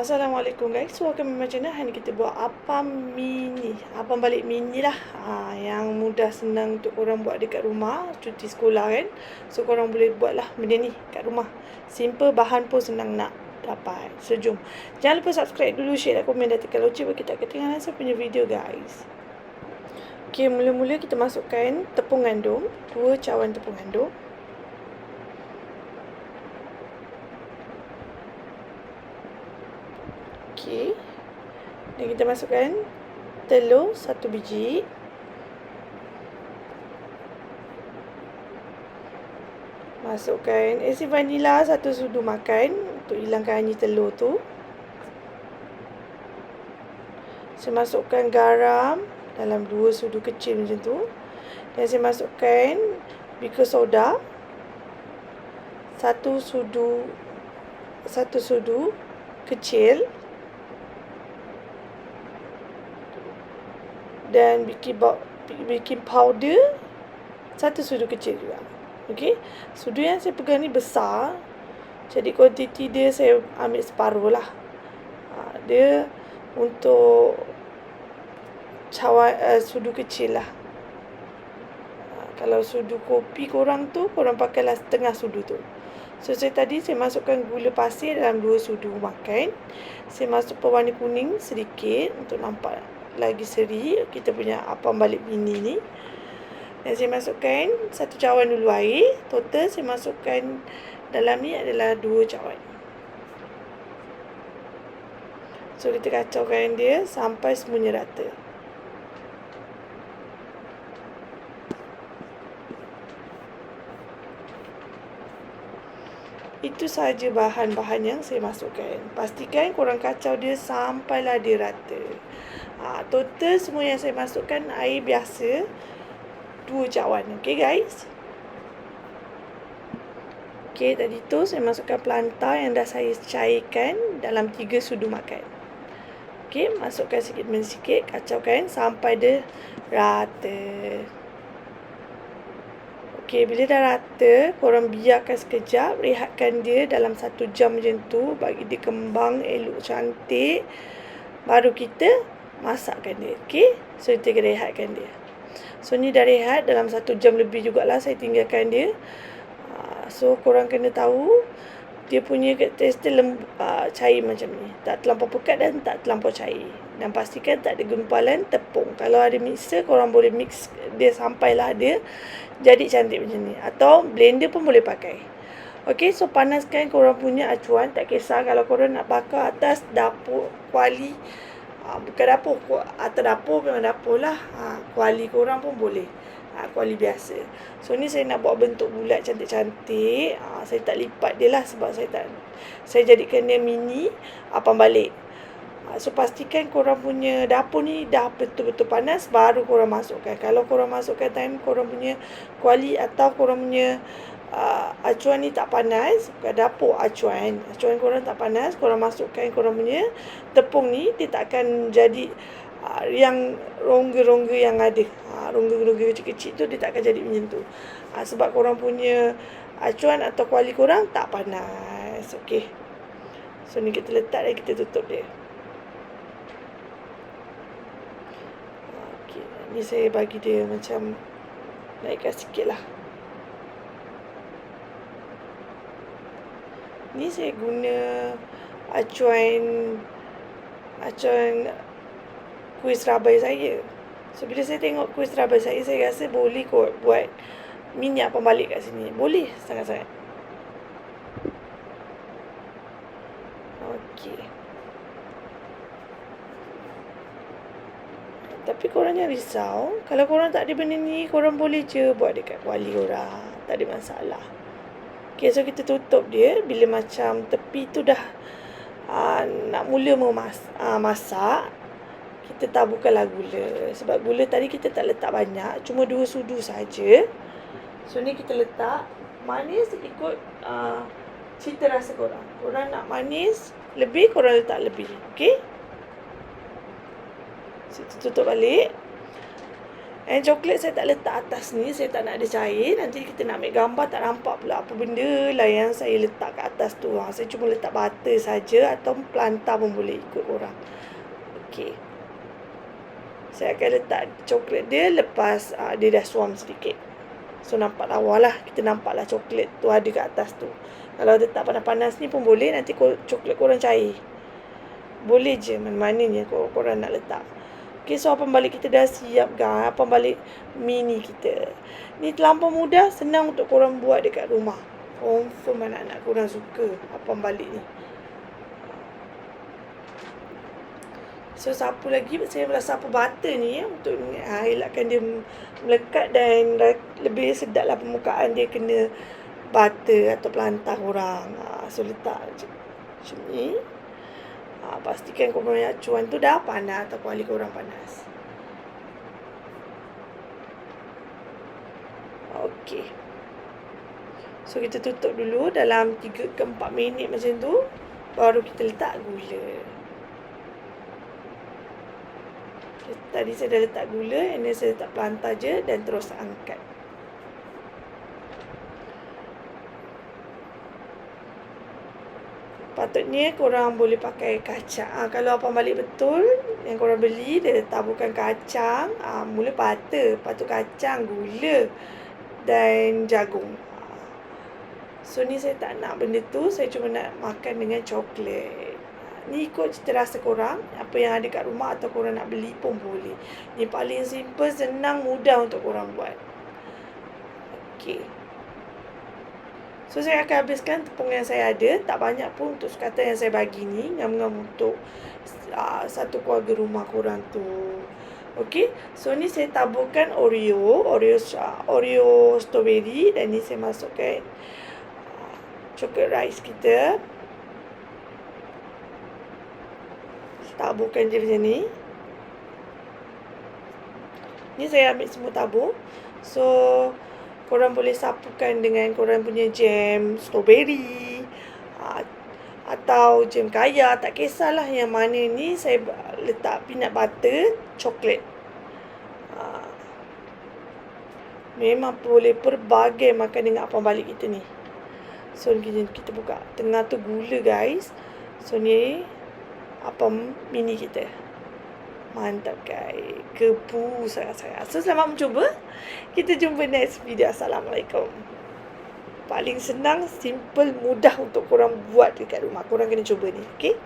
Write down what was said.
Assalamualaikum guys. Welcome to my channel. Hari ni kita buat apa mini. Apa balik mini lah. Ha, yang mudah senang untuk korang buat dekat rumah. Cuti sekolah kan. So korang boleh buat lah benda ni kat rumah. Simple bahan pun senang nak dapat. So jom. Jangan lupa subscribe dulu, share dan komen dan tekan lonceng bagi tak ketinggalan saya punya video guys. Okay, mula-mula kita masukkan tepung gandum. Dua cawan tepung gandum. Okey. Dan kita masukkan telur satu biji. Masukkan isi vanila satu sudu makan untuk hilangkan hanyi telur tu. Saya masukkan garam dalam dua sudu kecil macam tu. Dan saya masukkan baking soda satu sudu satu sudu kecil dan baking, baking powder satu sudu kecil juga. Okey. Sudu yang saya pegang ni besar. Jadi kuantiti dia saya ambil separuh lah. Ha, dia untuk cawan uh, sudu kecil lah. Ha, kalau sudu kopi korang tu, korang pakailah setengah sudu tu. So, saya tadi saya masukkan gula pasir dalam dua sudu makan. Saya masuk pewarna kuning sedikit untuk nampak lagi seri kita punya apam balik mini ni. Dan saya masukkan satu cawan dulu air. Total saya masukkan dalam ni adalah dua cawan. So kita kacaukan dia sampai semuanya rata. Itu sahaja bahan-bahan yang saya masukkan. Pastikan korang kacau dia sampailah dia rata. Ha, total semua yang saya masukkan air biasa. Dua cawan. Okay guys. Okay tadi tu saya masukkan pelanta yang dah saya cairkan dalam tiga sudu makan. Okay masukkan sikit demi sikit. Kacaukan sampai dia rata. Okey, bila dah rata, korang biarkan sekejap, rehatkan dia dalam satu jam macam tu, bagi dia kembang elok cantik. Baru kita masakkan dia, okey? So, kita rehatkan dia. So, ni dah rehat dalam satu jam lebih jugalah saya tinggalkan dia. Ah, so, korang kena tahu, dia punya tekstur lem, uh, cair macam ni. Tak terlampau pekat dan tak terlampau cair. Dan pastikan tak ada gumpalan tepung. Kalau ada mixer, korang boleh mix dia sampailah dia jadi cantik macam ni. Atau blender pun boleh pakai. Okey, so panaskan korang punya acuan. Tak kisah kalau korang nak bakar atas dapur kuali. Uh, bukan dapur, atas dapur memang dapur lah. Uh, kuali korang pun boleh ha, kuali biasa. So ni saya nak buat bentuk bulat cantik-cantik. Ha, saya tak lipat dia lah sebab saya tak saya jadikan dia mini apa balik. Ha, so pastikan korang punya dapur ni dah betul-betul panas baru korang masukkan. Kalau korang masukkan time korang punya kuali atau korang punya uh, acuan ni tak panas, bukan dapur acuan. Acuan korang tak panas, korang masukkan korang punya tepung ni dia tak akan jadi uh, yang rongga-rongga yang ada. Ha, rongga-rongga kecil-kecil tu dia tak akan jadi macam tu. Ha, sebab korang punya acuan atau kuali korang tak panas. Okey. So ni kita letak dan kita tutup dia. Okey. Ni saya bagi dia macam naikkan sikit lah. Ni saya guna acuan acuan kuih serabai saya. So bila saya tengok kuih serabai saya, saya rasa boleh kot buat minyak pembalik kat sini. Boleh sangat-sangat. Okey. Tapi korang jangan risau. Kalau korang tak ada benda ni, korang boleh je buat dekat kuali korang. Tak ada masalah. Okay, so kita tutup dia. Bila macam tepi tu dah uh, nak mula memas uh, masak, kita taburkanlah gula. Sebab gula tadi kita tak letak banyak. Cuma dua sudu saja. So, ni kita letak manis ikut uh, cita rasa korang. Korang nak manis lebih, korang letak lebih. Okay? So, tutup balik. And coklat saya tak letak atas ni, saya tak nak ada cair. Nanti kita nak ambil gambar tak nampak pula apa benda lah yang saya letak kat atas tu. Ha, saya cuma letak butter saja atau planta pun boleh ikut orang. Okey. Saya akan letak coklat dia lepas uh, dia dah suam sedikit. So nampak lawa lah. Kita nampak lah coklat tu ada kat atas tu. Kalau letak panas-panas ni pun boleh. Nanti coklat korang cair. Boleh je mana-mananya korang nak letak. Okay, so apa balik kita dah siap kan? Apa balik mini kita. Ni terlampau mudah, senang untuk korang buat dekat rumah. Confirm anak-anak korang suka apa balik ni. So, sapu lagi, saya rasa sapu butter ni ya, untuk ha, elakkan dia melekat dan lebih sedap lah permukaan dia kena butter atau pelantar korang. Ha, so, letak macam ni. Ha, pastikan punya acuan tu dah panas atau kuali korang panas. Okey. So kita tutup dulu dalam 3 ke 4 minit macam tu baru kita letak gula. Tadi saya dah letak gula, ini saya letak pelantar je dan terus angkat. Patutnya korang boleh pakai kacang. Ha, kalau apa balik betul yang korang beli dia taburkan kacang, ha, mula butter, patut kacang, gula dan jagung. Ha. So ni saya tak nak benda tu, saya cuma nak makan dengan coklat. Ni ikut cita rasa korang, apa yang ada kat rumah atau korang nak beli pun boleh. Ni paling simple, senang, mudah untuk korang buat. Okay. So saya akan habiskan tepung yang saya ada. Tak banyak pun untuk sekatan yang saya bagi ni. Ngam-ngam untuk uh, satu keluarga rumah korang tu. Okay So ni saya taburkan Oreo. Oreo uh, Oreo strawberry. Dan ni saya masukkan uh, Chocolate rice kita Taburkan je macam ni. Ni saya ambil semua tabur So korang boleh sapukan dengan korang punya jam strawberry uh, atau jam kaya. Tak kisahlah yang mana ni saya letak peanut butter coklat. Uh, memang boleh berbagai makan dengan apa balik kita ni. So kita, kita buka. Tengah tu gula guys. So ni apa mini kita Mantap guys. Kepu sangat-sangat. So selamat mencuba. Kita jumpa next video. Assalamualaikum. Paling senang, simple, mudah untuk korang buat dekat rumah. Korang kena cuba ni. Okay.